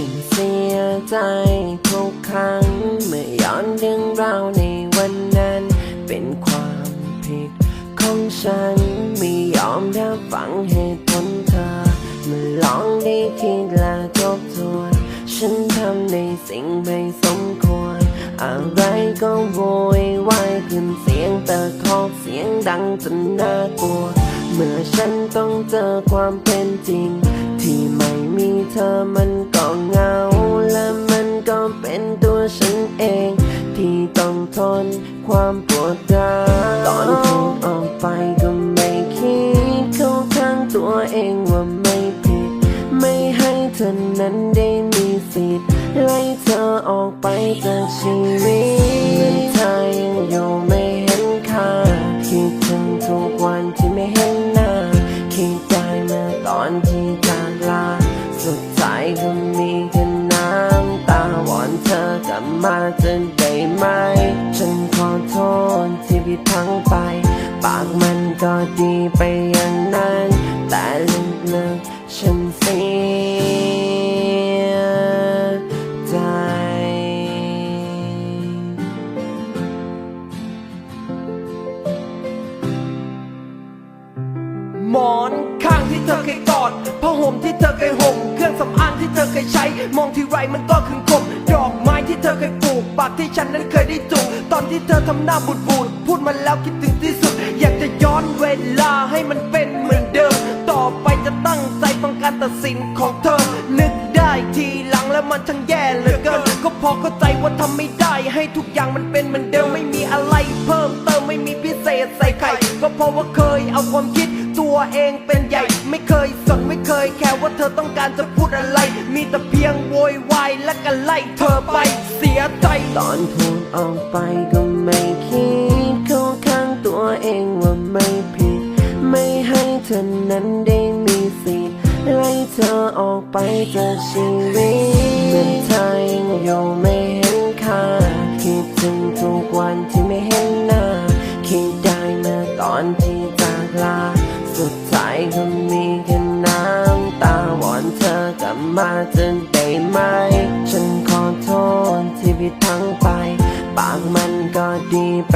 ฉันเสียใจทุกครั้ง เมื่อย้อนเรื่องราวในวันนั้น เป็นความผิดของฉัน ไม่ยอมรับฟังเหตุผลเธอเมื่อลองได้คิดและทบทวน ฉันทำในสิ่งไม่สมควร อะไรก็โวยวายขึ้นเสียงตะคอกเสียงดังจนน่ากลัว เมื่อฉันต้องเจอความเป็นจริง ที่ไม่ เธอมันก็เหงา และมันก็เป็นตัวฉันเอง ที่ต้องทนความปวดร้าวตอนพูดออกไปก็ไม่คิดเข้าข้างตัวเองว่าไม่ผิด ไม่ให้เธอนั้นได้มีสิทธิ์ไล่เธอออกไปจากชีวิต บมาจะได้ไหม ฉันขอโทษที่ผิดพลังไป ปากมันก็ดีไปอย่างนั้น แต่ลึกๆฉันเสียใจ หมอนข้างที่เธอเคยกอดผ้าห่มที่เธอเคยห่ม เครื่องสำอางที่เธอเคยใช้ มองที่ไรมันก็ขึง ธอเคยปลูกปากที่ฉันนั้นเคยได้จูบตอนที่เธอทำหน้าบูดบูดพูดมาแล้วคิดถึงที่สุด อยากจะย้อนเวลาให้มันเป็นเหมือนเดิม ต่อไปจะตั้งใจฟังการตัดสินของเธอ นึกได้ทีหลังแล้วมันช่างแย่เหลือเกินก็พอเข้าใจว่าทำไม่ได้ ให้ทุกอย่างมันเป็นเหมือนเดิมไม่มีอะไรเพิ่มเติมไม่มีพิเศษใส่ไข่ก็เพราะว่าเคยเอาความคิดตัวเองเป็นใหญ่ ไม่เคยสนไม่เคยแค่ว่าเธอต้องการจะ ตอนพูดออกไปก็ไม่คิดเข้าข้างตัวเองว่าไม่ผิด ไม่ให้เธอนั้นได้มีสิทธิ์ไล่เธอออกไปจากชีวิตเหมือเธอยังอยู่ไม่เห็นค่าคิดถึงทุกวันที่ไม่เห็นหน้า คิดได้เมื่อตอนที่จากลา สุดท้ายก็มีแค่น้ำตาวอนเธอกลับมาจะได้ไหม ฉันขอโทษ วิตทั้งไป ปากมันก็ดีไป